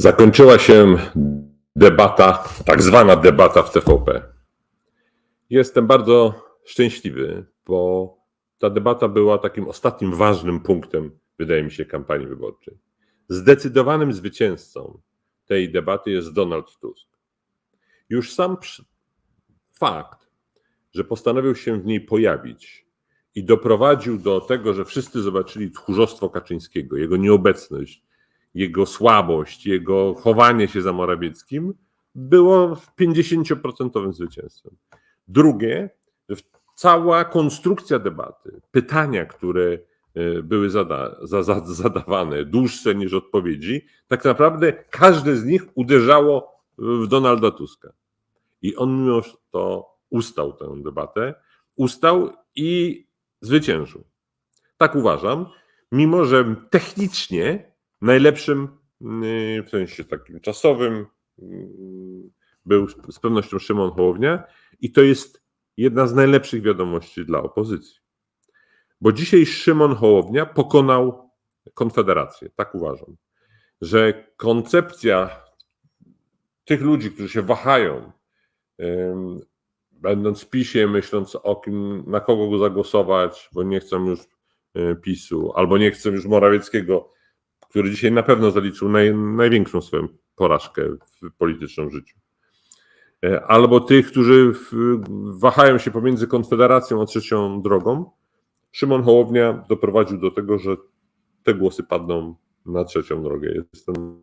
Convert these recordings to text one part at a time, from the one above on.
Zakończyła się debata, tak zwana debata w TVP. Jestem bardzo szczęśliwy, bo ta debata była takim ostatnim ważnym punktem, wydaje mi się, kampanii wyborczej. Zdecydowanym zwycięzcą tej debaty jest Donald Tusk. Już sam fakt, że postanowił się w niej pojawić i doprowadził do tego, że wszyscy zobaczyli tchórzostwo Kaczyńskiego, jego nieobecność, jego słabość, jego chowanie się za Morawieckim, było 50% zwycięstwem. Drugie, cała konstrukcja debaty, pytania, które e, były zada, za, za, zadawane, dłuższe niż odpowiedzi, tak naprawdę każde z nich uderzało w Donalda Tuska. I on mimo to ustał tę debatę, ustał i zwyciężył. Tak uważam, mimo że technicznie najlepszym yy, w sensie takim czasowym yy, był z pewnością Szymon Hołownia i to jest jedna z najlepszych wiadomości dla opozycji. Bo dzisiaj Szymon Hołownia pokonał Konfederację, tak uważam, że koncepcja tych ludzi, którzy się wahają, będąc w PiSie, myśląc o kim, na kogo go zagłosować, bo nie chcą już y, PiSu, albo nie chcą już Morawieckiego, który dzisiaj na pewno zaliczył naj, największą swoją porażkę w politycznym życiu. E, Albo tych, którzy wahają się pomiędzy Konfederacją a trzecią drogą. Szymon Hołownia doprowadził do tego, że te głosy padną na trzecią drogę. Jestem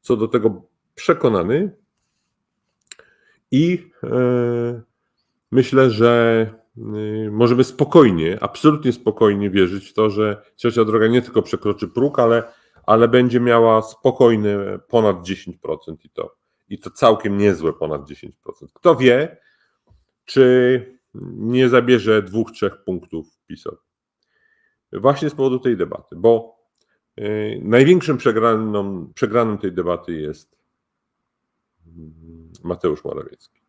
co do tego przekonany i e, myślę, że y, możemy spokojnie, absolutnie spokojnie wierzyć w to, że trzecia droga nie tylko przekroczy próg, ale, ale będzie miała spokojne ponad 10% i to, i to całkiem niezłe ponad 10%. Kto wie, czy nie zabierze dwóch, trzech punktów PiSowi. Właśnie z powodu tej debaty, bo y, największym przegraną, przegranym tej debaty jest mm, Mateusz Morawiecki.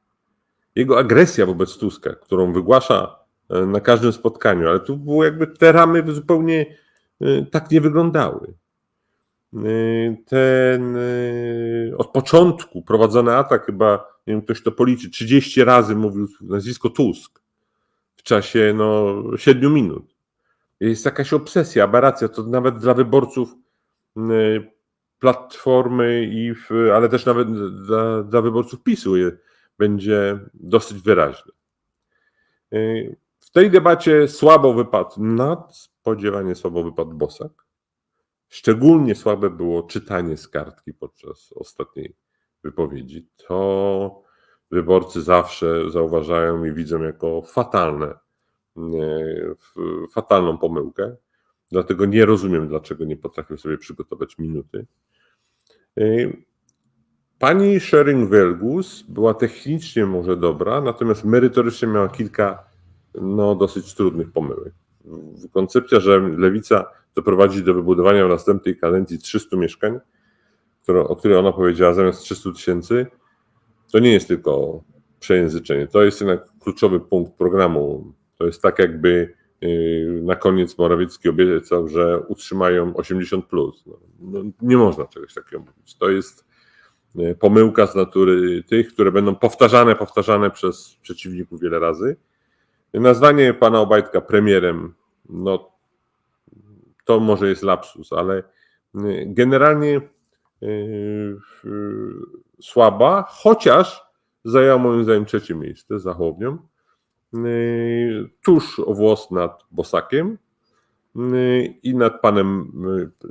Jego agresja wobec Tuska, którą wygłasza e, na każdym spotkaniu, ale tu było jakby te ramy zupełnie e, tak nie wyglądały. E, Ten e, od początku prowadzony atak, chyba, nie wiem, ktoś to policzy, 30 razy mówił nazwisko Tusk w czasie no, 7 minut. Jest jakaś obsesja, aberracja, to nawet dla wyborców e, Platformy, i w, ale też nawet dla, dla wyborców PiSu będzie dosyć wyraźny. W tej debacie słabo wypadł, nadspodziewanie słabo wypadł Bosak. Szczególnie słabe było czytanie z kartki podczas ostatniej wypowiedzi. To wyborcy zawsze zauważają i widzą jako fatalne, f- fatalną pomyłkę. Dlatego nie rozumiem, dlaczego nie potrafią sobie przygotować minuty. Yy, Pani Schering-Welgus była technicznie może dobra, natomiast merytorycznie miała kilka no, dosyć trudnych pomyłek. Koncepcja, że lewica doprowadzi do wybudowania w następnej kadencji 300 mieszkań, którą, o której ona powiedziała zamiast 300 tysięcy, to nie jest tylko przejęzyczenie. To jest jednak kluczowy punkt programu. To jest tak, jakby yy, na koniec Morawiecki obiecał, że utrzymają 80. Plus. No, no, nie można czegoś takiego mówić. To jest e, pomyłka z natury tych, które będą powtarzane, powtarzane przez przeciwników wiele razy. Nazwanie pana Obajtka premierem, no to może jest lapsus, ale y, generalnie y, y, słaba, chociaż zajęła moim zdaniem trzecie miejsce za Hołownią, tuż o włos nad Bosakiem i nad panem,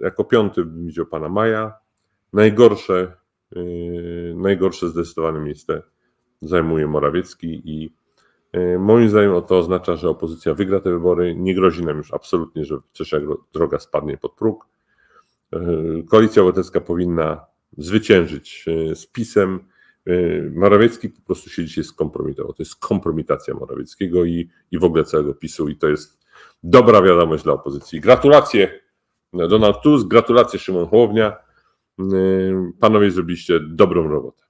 jako piąty bym widział pana Maja. Najgorsze, najgorsze zdecydowane miejsce zajmuje Morawiecki i moim zdaniem to oznacza, że opozycja wygra te wybory. Nie grozi nam już absolutnie, że gro- droga spadnie pod próg. Y, Koalicja Obywatelska powinna zwyciężyć y, z PiSem. Morawiecki po prostu się dzisiaj skompromitował. To jest kompromitacja Morawieckiego i, i w ogóle całego PiSu i to jest dobra wiadomość dla opozycji. Gratulacje Donald Tusk, gratulacje Szymon Hołownia. Panowie zrobiliście dobrą robotę.